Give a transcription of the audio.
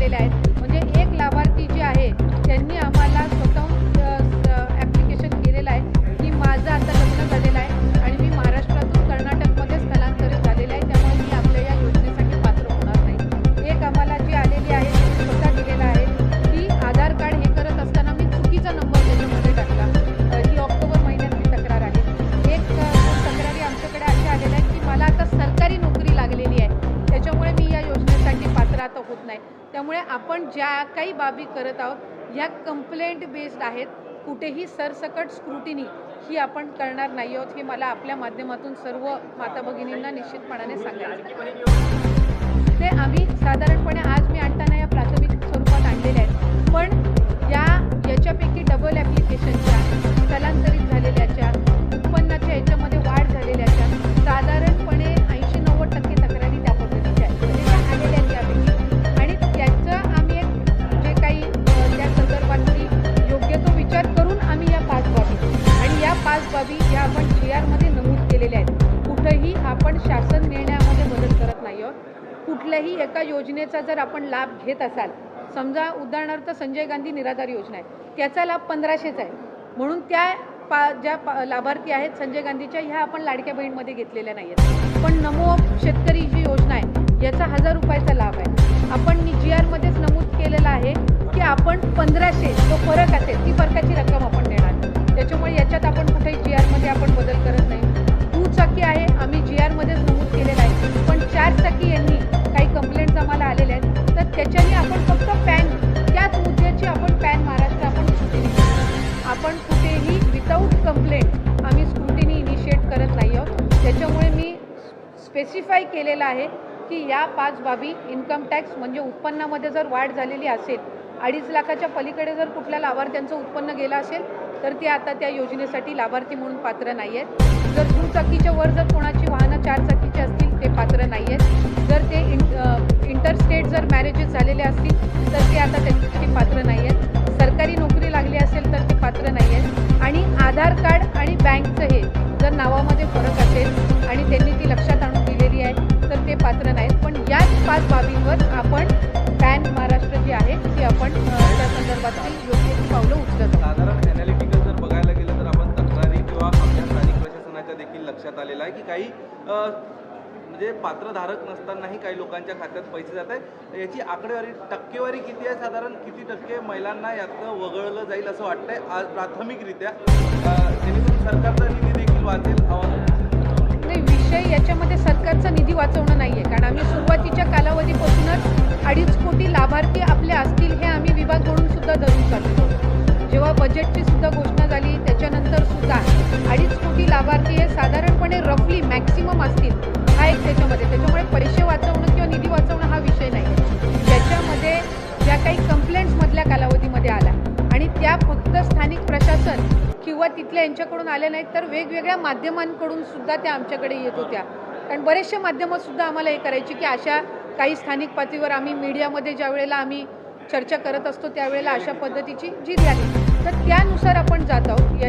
केलेल्या आहेत. त्यामुळे आपण ज्या काही बाबी करत आहोत ह्या कंप्लेंट बेस्ड आहेत. कुठेही सरसकट स्क्रुटिनी ही आपण करणार नाही आहोत हे मला आपल्या माध्यमातून सर्व माता भगिनींना निश्चितपणाने सांगायचं ते आम्ही साधारणपणे आज मी आणताना या प्राथमिक स्वरूपात आणलेल्या आहेत. पण शासन निर्णयामध्ये मदत करत नाही आहोत. कुठल्याही एका योजनेचा जर आपण लाभ घेत असाल समजा उदाहरणार्थ संजय गांधी निराधार योजना आहे त्याचा लाभ पंधराशेच आहे. म्हणून त्या पा ज्या पा लाभार्थी आहेत संजय गांधीच्या ह्या आपण लाडक्या बहीणमध्ये घेतलेल्या नाही आहेत पण नमो शेतकरी जी योजना आहे याचा हजार रुपयाचा लाभ आहे. आपण जी आरमध्येच नमूद केलेला आहे की आपण पंधराशे जो फरक असेल ती फरकाची रक्कम आपण देणार. त्याच्यामुळे याच्यात आपण स्पेसिफाय केलेलं आहे की या पाच बाबी इन्कम टॅक्स म्हणजे उत्पन्नामध्ये जर वाढ झालेली असेल अडीच लाखाच्या पलीकडे जर कुठल्या लाभार्थ्यांचं उत्पन्न गेलं असेल तर ते आता त्या योजनेसाठी लाभार्थी म्हणून पात्र नाही आहेत जर दुचाकीच्या वर जर कोणाची वाहनं चार चाकीची असतील ते पात्र नाही आहेत जर ते इंटरस्टेट जर मॅरेजेस झालेले असतील तर ते आता त्याच्यासाठी पात्र नाही आहेत सरकारी नोकरी लागली असेल तर ते पात्र नाही आहेत आणि आधार कार्ड आणि बँकचं हे जर नावामध्ये फरक असेल काही म्हणजे पात्रधारक नसतानाही काही लोकांच्या खात्यात पैसे जात आहेत. याची आकडेवारी टक्केवारी किती आहे? साधारण किती टक्के महिलांना यातनं वगळलं जाईल असं वाटतंय? आज प्राथमिकरित्या. जेणेकरून सरकारचा निधी देखील वाचेल. नाही विषय याच्यामध्ये सरकारचा निधी वाचवणं नाही आहे कारण आम्ही सुरुवातीच्या कालावधीपासूनच अडीच कोटी लाभार्थी आपले असतील हे आम्ही विभाग म्हणून सुद्धा धरून चालतो जेव्हा बजेटची सुद्धा गोष्ट लाभार्थी हे साधारणपणे रफली मॅक्सिमम असतील. हा एक त्याच्यामध्ये. त्याच्यामुळे पैसे वाचवणं किंवा निधी वाचवणं हा विषय नाही. ज्याच्यामध्ये ज्या काही कंप्लेंट्समधल्या कालावधीमध्ये आल्या आणि त्या फक्त स्थानिक प्रशासन किंवा तिथल्या यांच्याकडून आल्या नाहीत तर वेगवेगळ्या माध्यमांकडून सुद्धा त्या आमच्याकडे येत होत्या. कारण बरेचसे माध्यमंसुद्धा आम्हाला हे करायची की अशा काही स्थानिक पातळीवर आम्ही मीडियामध्ये ज्या वेळेला आम्ही चर्चा करत असतो त्यावेळेला अशा पद्धतीची जी आली तर त्यानुसार आपण जात आहोत.